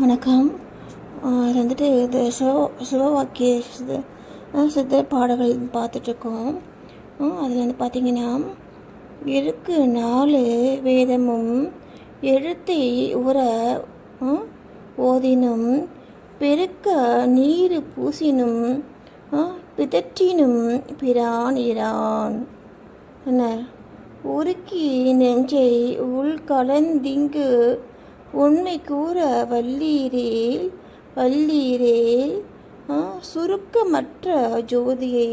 வணக்கம். அது இது வந்துட்டு இது சிவ சிவவாக்கிய சித சித்தர் பாடல்கள் பார்த்துட்ருக்கோம். அதில் வந்து பார்த்தீங்கன்னா இருக்கு நாலு வேதமும் எழுத்தை உர ஓதினும் பெருக்க நீர் பூசினும் பிதற்றினும் பிரான் இரான். என்ன? உருக்கி நெஞ்சை உள்கலந்திங்கு உண்மை கூற வல்லீரேல் வல்லீரேல் சுருக்கமற்ற ஜோதியை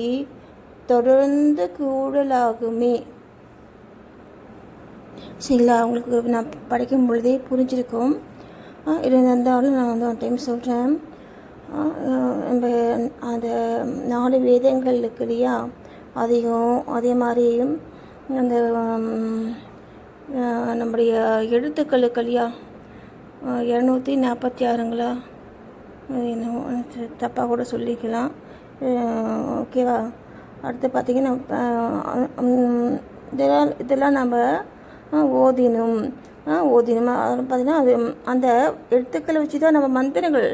தொடர்ந்து கூடலாகுமே சரிங்களா? அவங்களுக்கு நான் படிக்கும் பொழுதே புரிஞ்சிருக்கும். இருந்தாலும் நான் வந்து ஒரு டைம் சொல்கிறேன் நம்ம அந்த நாலு வேதங்கள் இருக்கு இல்லையா? அதையும் அதே மாதிரி அந்த நம்முடைய எழுத்துக்கள் இருக்கு இல்லையா? இரநூத்தி நாற்பத்தி ஆறுங்களா? என்ன என்னவோ தப்பாக கூட சொல்லிக்கலாம். ஓகேவா அடுத்து பார்த்தீங்கன்னா இதெல்லாம் இதெல்லாம் நம்ம ஓதினும் ஓதினும். அதெல்லாம் பார்த்தீங்கன்னா அது அந்த எழுத்துக்களை வச்சு தான் நம்ம மந்திரங்கள்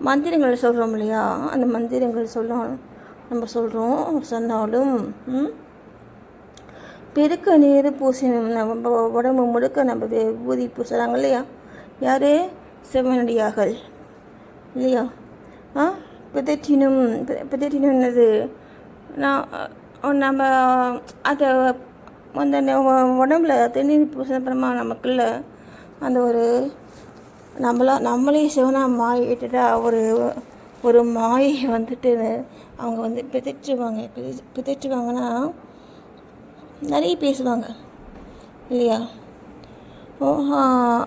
மந்திரங்கள் சொல்கிறோம் இல்லையா? அந்த மந்திரங்கள் சொல்லணும் நம்ம சொல்கிறோம் சொன்னாலும் பெருக்க நீர் பூசினும் நம்ம உடம்பு முழுக்க நம்ம வே- ஊதி பூசுகிறாங்க இல்லையா? யார்? சிவனடியார்கள் இல்லையா? ஆ? பிதற்றினும் பிதற்றினும் என்னது? நான் நம்ம அதை அந்த உடம்புல திருநீர் பூசினப்புறமா நமக்குள்ள அந்த ஒரு நம்மளா நம்மளே சிவனாக மாயிட்டுட்டா ஒரு ஒரு மாயை வந்துட்டு அவங்க வந்து பிதைச்சுவாங்க பிதை பிதற்றுவாங்கன்னா நிறைய பேசுவாங்க. இல்லையா? ஓ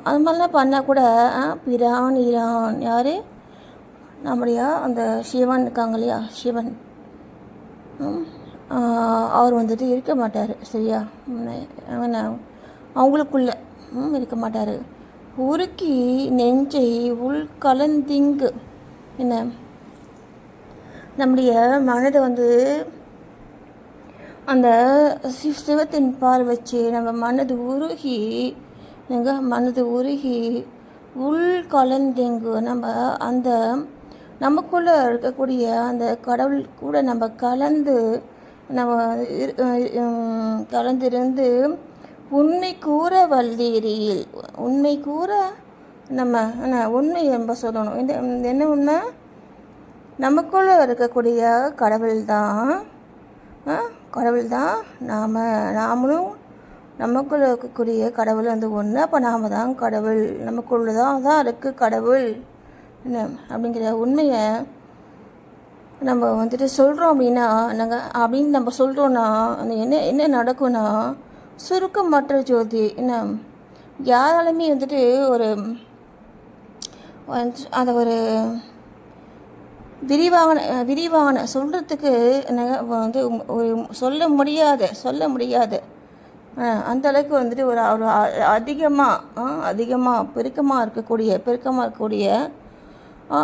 அது மாதிரிலாம் பண்ணால் கூட பிரான் ஈரான் யார்? நம்முடைய அந்த சிவன் இருக்காங்க இல்லையா? சிவன். ம், அவர் வந்துட்டு இருக்க மாட்டார் சரியா? என்ன, அவங்களுக்குள்ள ம், இருக்க மாட்டார். உருக்கி நெஞ்சை உள் கலந்திங்கு. என்ன? நம்முடைய மனதை வந்து அந்த சிவ சிவத்தின் பால் வச்சு நம்ம மனது உருகி எங்க மனது உருகி உள் கலந்தெங்கு நம்ம அந்த நமக்குள்ளே இருக்கக்கூடிய அந்த கடவுள் கூட நம்ம கலந்து நம்ம இரு- கலந்திருந்து உண்மை கூற வல்லீரியில் உண்மை கூற நம்ம உண்மை நம்ம சொல்லணும். இந்த இந்த என்ன உண்மை? நமக்குள்ளே இருக்கக்கூடிய கடவுள் தான் கடவுள் தான் நாம் நாமளும் நமக்குள்ளே இருக்கக்கூடிய கடவுள் வந்து ஒன்று அப்போ நாம் தான் கடவுள். நமக்குள்ள தான் தான் இருக்குது கடவுள். என்ன? அப்படிங்கிற உண்மையை நம்ம வந்துட்டு சொல்கிறோம் அப்படின்னா நாங்கள் அப்படின்னு நம்ம சொல்கிறோன்னா அந்த என்ன என்ன நடக்கும்னா சுருக்கமற்ற ஜோதி என்ன? யாராலுமே வந்துட்டு ஒரு அந்த ஒரு விரிவான விரிவான சொல்கிறதுக்கு வந்து ஒரு சொல்ல முடியாது சொல்ல முடியாது அந்த அளவுக்கு வந்துட்டு ஒரு ஒரு அதிகமாக அதிகமாக பெருக்கமாக இருக்கக்கூடிய பெருக்கமாக இருக்கக்கூடிய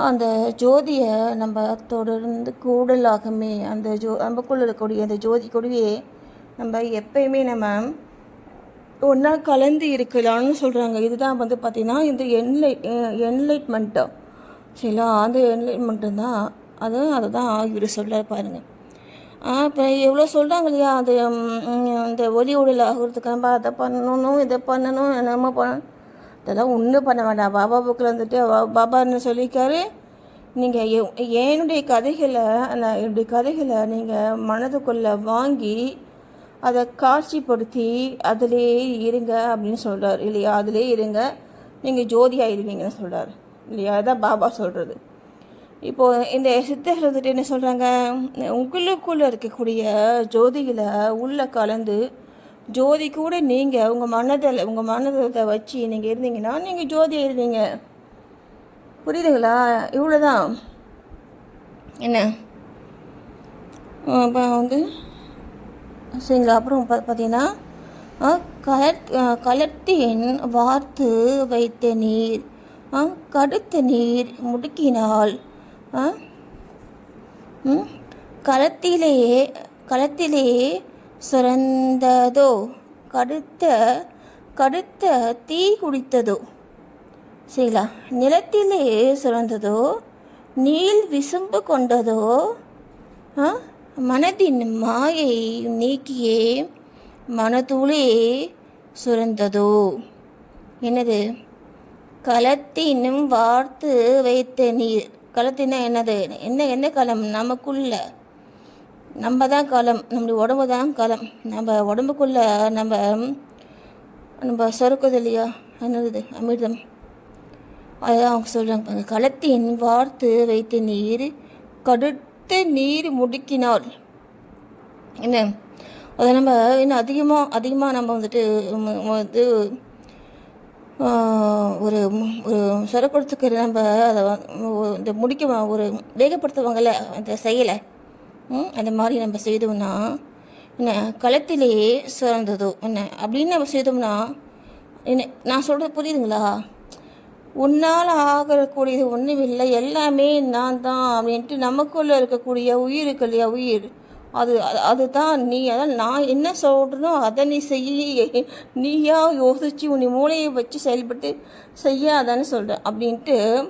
அந்த ஜோதியை நம்ம தொடர்ந்து கூடலாகமே அந்த ஜோ நமக்குள்ள இருக்கக்கூடிய அந்த ஜோதி கூடவே நம்ம எப்பயுமே நம்ம ஒன்றா கலந்து இருக்கலாம்னு சொல்கிறாங்க இதுதான் வந்து பார்த்திங்கன்னா இந்த என்லைட் என்லைட்மெண்ட்டு சரிங்களா? அந்த என்லைட்மெண்ட்டு தான் அது அதை தான் இவர் சொல்ல பாருங்கள் இப்போ எவ்வளோ சொல்கிறாங்க இல்லையா? அது இந்த ஒலி உடல் ஆகிறதுக்கு நம்ம அதை பண்ணணும் இதை பண்ணணும் என்னமோ பண்ணணும் இதெல்லாம் ஒன்றும் பண்ண வேண்டாம். பாபா புக்கில் வந்துட்டு பாபான்னு பாபா என்ன சொல்லியிருக்காரு நீங்கள் என்னுடைய கதைகளை நான் என்னுடைய கதைகளை நீங்கள் மனதுக்குள்ளே வாங்கி அதை காட்சிப்படுத்தி அதிலே இருங்க அப்படின்னு சொல்கிறார் இல்லையா? அதிலே இருங்க. நீங்கள் ஜோதியாயிருவீங்கன்னு சொல்கிறார் இல்லையா? அதான் பாபா சொல்கிறது இப்போது இந்த சித்தர்கள் வந்துட்டு என்ன சொல்கிறாங்க உங்களுக்குள்ளே இருக்கக்கூடிய ஜோதிகளை உள்ளே கலந்து ஜோதி கூட நீங்கள் உங்கள் மனதில் உங்கள் மனதை வச்சு நீங்கள் இருந்தீங்கன்னா நீங்கள் ஜோதி இருந்தீங்க புரியுதுங்களா? இவ்வளோதான் என்ன? இப்போ வந்து சரிங்களா? அப்புறம் பா பார்த்தீங்கன்னா கலர் கலர்த்தியின் வார்த்து வைத்த நீர் கடுத்த நீர் முடுக்கினால் ஆ? ம், களத்திலே களத்திலே சுரந்ததோ கடுத்த கடுத்த தீ குடித்ததோ? சரிங்களா நிலத்திலே சுரந்ததோ நீள் விசும்பு கொண்டதோ? ஆ? மனதின் மாயை நீக்கியே மனதுளே சுரந்ததோ? என்னது? களத்தினும் வார்த்து வைத்த நீர் களத்தினா என்னது? என்ன என்ன களம்? நமக்குள்ள. நம்ம தான் களம். நம்முடைய உடம்பு தான் களம். நம்ம உடம்புக்குள்ள நம்ம நம்ம சொருக்குது இல்லையா? என்னது? அமிர்தம். அதுதான் அவங்க சொல்கிறாங்க களத்தின் வார்த்து வைத்த நீர் கடுத்த நீர் முடுக்கினால். என்ன? அதை நம்ம இன்னும் அதிகமாக அதிகமாக நம்ம வந்துட்டு இது ஒரு ஒரு சொரப்படுத்துக்கிற நம்ம அதை இந்த முடிக்க ஒரு வேகப்படுத்துவாங்கல்ல அந்த செயலை. அந்த மாதிரி நம்ம செய்தோம்னா என்ன களத்திலேயே சிறந்ததோ என்ன அப்படின்னு நம்ம செய்தோம்னா என்ன நான் சொல்கிறது புரியுதுங்களா? உன்னால் ஆகக்கூடியது ஒன்றும் இல்லை எல்லாமே நான் தான் அப்படின்ட்டு நமக்குள்ளே இருக்கக்கூடிய உயிர் இருக்கு இல்லையா உயிர்? அது அது- அதுதான் நீ அதான் நான் என்ன சொல்கிறனோ அதை நீ செய்ய நீயா யோசித்து உன் மூளையை வச்சு செயல்பட்டு செய்யாதான்னு சொல்கிறேன் அப்படின்ட்டு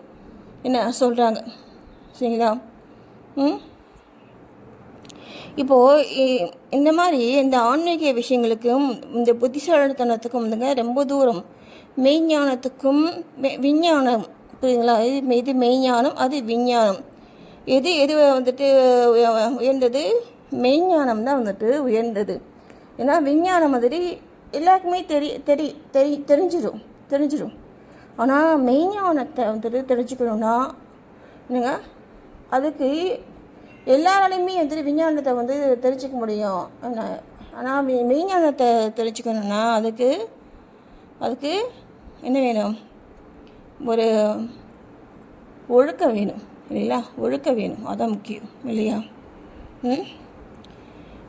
என்ன சொல்கிறாங்க சரிங்களா? ம்? இப்போது இந்த மாதிரி இந்த ஆன்மீக விஷயங்களுக்கும் இந்த புத்திசாலித்தனத்துக்கும் வந்துங்க ரொம்ப தூரம். மெய்ஞானத்துக்கும் விஞ்ஞானம் புரியுதுங்களா? இது இது மெய்ஞானம் அது விஞ்ஞானம். எது எது வந்துட்டு உயர்ந்தது? மெய்ஞானம் தான் வந்துட்டு உயர்ந்தது. ஏன்னா விஞ்ஞானம் மாதிரி எல்லாருக்குமே தெரி தெரி தெரி தெரிஞ்சிடும் தெரிஞ்சிடும் ஆனால் மெய்ஞானத்தை வந்துட்டு தெரிஞ்சுக்கணுன்னா என்னங்க? அதுக்கு எல்லாராலையுமே வந்துட்டு விஞ்ஞானத்தை வந்து தெரிஞ்சுக்க முடியும். ஆனால் மெய்ஞானத்தை தெரிஞ்சுக்கணும்னா அதுக்கு அதுக்கு என்ன வேணும்? ஒரு ஒழுக்கம் வேணும் இல்லைங்களா? ஒழுக்கம் வேணும். அதான் முக்கியம் இல்லையா? ம்?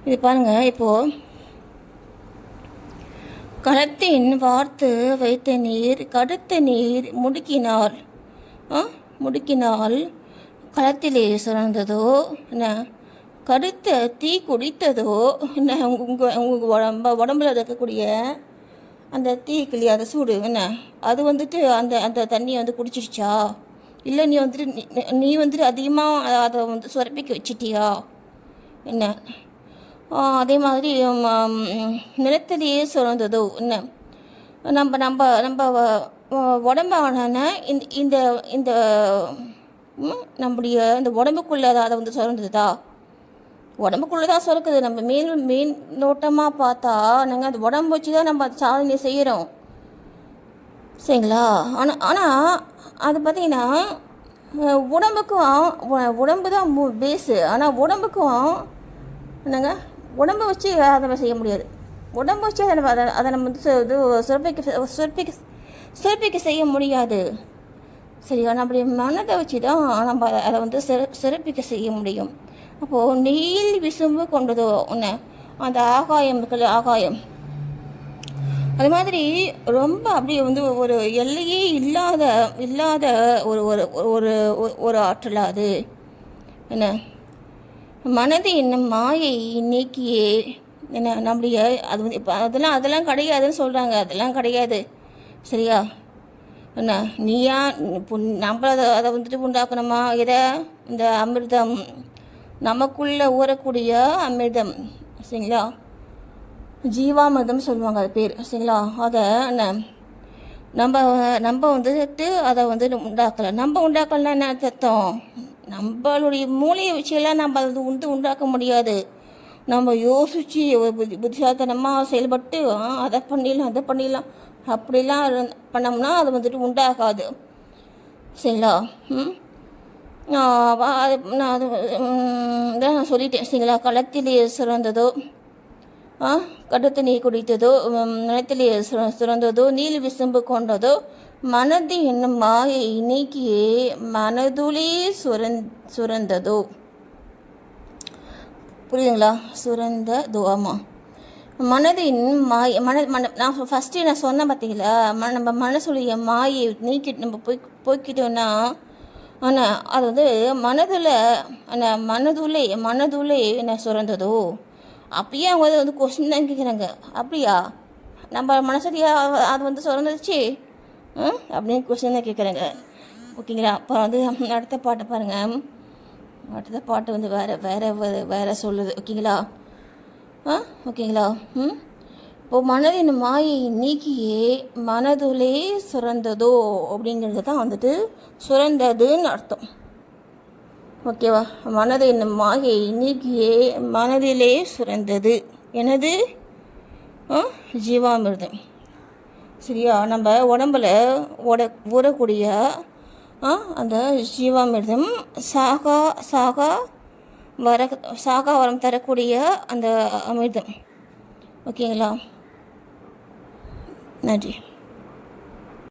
இது பாருங்கள் இப்போது களத்தின் வார்த்து வைத்த நீர் கடுத்த நீர் முடுக்கினால் ஆ முடுக்கினால் களத்திலே சுரந்ததோ என்ன கடுத்த தீ குடித்ததோ என்ன உங்கள் உங்கள் உடம்ப உடம்புல இருக்கக்கூடிய அந்த தீ இல்லையா அந்த சூடு என்ன அது வந்துட்டு அந்த அந்த தண்ணியை வந்து குடிச்சிடுச்சா? இல்லை நீ வந்துட்டு நீ- வந்துட்டு அதிகமாக அதை வந்து சுரப்பிக்க வச்சிட்டியா? என்ன அதே மாதிரி நிலத்தடியே நிலத்திலேயே சுரந்ததோ. என்ன? நம்ம நம்ம நம்ம உடம்பான இந்த இந்த இந்த ம், நம்முடைய இந்த உடம்புக்குள்ளே அதை வந்து சுரந்ததா உடம்புக்குள்ளே தான் சுரக்குது. நம்ம மேல் மேல் நோட்டமாக பார்த்தா நாங்கள் அந்த உடம்பு வச்சு தான் நம்ம சாதனை செய்கிறோம் சரிங்களா? ஆனால் ஆனால் அது பார்த்தீங்கன்னா உடம்புக்கும் உடம்பு தான் பேஸு ஆனால் உடம்புக்கும் என்னங்க உடம்பை வச்சு அதை நம்ம செய்ய முடியாது. உடம்பை வச்சு அதை நம்ம அதை அதை நம்ம வந்து இது சிறப்பிக்க சிறப்பிக்க சிறப்பிக்க செய்ய முடியாது. சரியா? நம்முடைய மனதை வச்சு தான் நம்ம அதை- அதை வந்து சிற சிறப்பிக்க செய்ய முடியும். அப்போது நீல் விசும்பு கொண்டதோ ஒன்று அந்த ஆகாயம் இருக்குல்ல ஆகாயம். அது மாதிரி ரொம்ப அப்படியே வந்து ஒரு எல்லையே இல்லாத இல்லாத ஒரு ஒரு ஒரு ஒரு- ஒரு ஆற்றலா அது? என்ன? மனது என்ன மாயை நீக்கியே. என்ன நம்முடைய அது வந்து இப்போ அதெல்லாம் அதெல்லாம் கிடையாதுன்னு சொல்கிறாங்க அதெல்லாம் கிடையாது. சரியா? என்ன நீயா? புண் நம்ம அதை அதை வந்துட்டு உண்டாக்கணுமா இதை இந்த அமிர்தம். நமக்குள்ளே ஊறக்கூடிய அமிர்தம். சரிங்களா? ஜீவாமிர்தம் சொல்லுவாங்க அது பேர். சரிங்களா? அதை என்ன நம்ம நம்ம வந்துட்டு அதை வந்து உண்டாக்கலை. நம்ம உண்டாக்கலன்னா என்ன அர்த்தம்? நம்மளுடைய மூளையை வச்செல்லாம் நம்ம அது உண்டு உண்டாக்க முடியாது. நம்ம யோசித்து புத்திசாத்தனமாக செயல்பட்டு ஆ, அதை பண்ணிடலாம் அதை பண்ணிடலாம். அப்படிலாம் பண்ணோம்னா அது வந்துட்டு உண்டாகாது. சரிங்களா? ம்? நான் அது- நான் அது நான் சொல்லிட்டேன். சரிங்களா? களத்திலே சிறந்ததோ ஆ கடுத்து நீர் குடித்ததோ நிலத்திலே சிறந்ததோ சுரந்ததோ நீல் விசும்பு கொண்டதோ மனது என்னும் மாயை நீக்கியே மனதுளே சுரந் சுரந்ததோ? புரியுதுங்களா? சுரந்ததோ ஆமாம் மனதின் மாய மன மன நான் ஃபஸ்ட்டு நான் சொன்னேன் பார்த்தீங்களா ம நம்ம மனசுடைய மாயை நீக்கிட்டு நம்ம போய் போய்க்கிட்டோன்னா ஆனால் அது வந்து மனதில் அந்த மனதுள்ளே மனதுள்ளே என்ன சுரந்ததோ? அப்பயே அவங்க வந்து கொஸ்டின் தான் கேட்குறாங்க அப்படியா? நம்ம மனசுடைய அது வந்து சுரந்துச்சு அப்படின்னு கொஸ்டின் தான் கேட்குறேங்க ஓகேங்களா? அப்புறம் வந்து அடுத்த பாட்டை பாருங்கள் அடுத்த பாட்டு வந்து வேறு வேறு வேறு சொல்லுது. ஓகேங்களா? ஆ? ஓகேங்களா? ம்? இப்போ மனதின் மாயை நீக்கியே மனதுலே சுரந்ததோ அப்படிங்கிறது தான் வந்துட்டு சுரந்ததுன்னு அர்த்தம். ஓகேவா? மனதின் மாயை நீக்கியே மனதிலே சுரந்தது. எனது ஆ, ஜீவாமிர்தம். சரியா? நம்ம உடம்புல ஓட ஊறக்கூடிய ஆ, அந்த ஜீவாமிர்தம் சாகா சாகா வர சாகா வரம் தரக்கூடிய அந்த அமிர்தம். ஓகேங்களா? நன்றி.